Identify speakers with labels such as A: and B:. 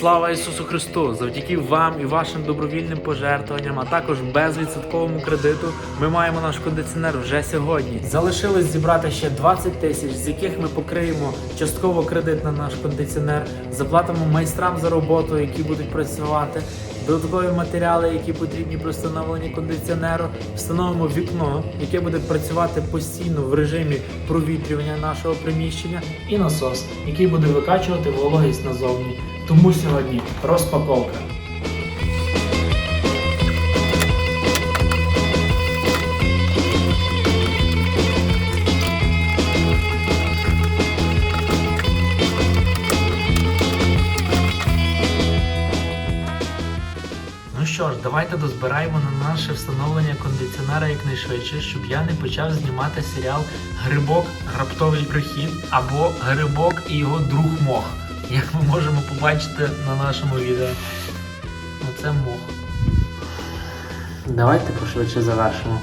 A: Слава Ісусу Христу! Завдяки вам і вашим добровільним пожертвуванням, а також безвідсотковому кредиту, ми маємо наш кондиціонер вже сьогодні. Залишилось зібрати ще 20 тисяч, з яких ми покриємо частково кредит на наш кондиціонер, заплатимо майстрам за роботу, які будуть працювати. Додаткові матеріали, які потрібні при встановленні кондиціонеру, встановимо вікно, яке буде працювати постійно в режимі провітрювання нашого приміщення, і насос, який буде викачувати вологість назовні. Тому сьогодні розпаковка. Ну що ж, давайте дозбираємо на наше встановлення кондиціонера якнайшвидше, щоб я не почав знімати серіал Грибок Раптовий прихід або Грибок і його друг мох. Як ми можемо побачити на нашому відео. Оце мох. Давайте пошвидше завершимо.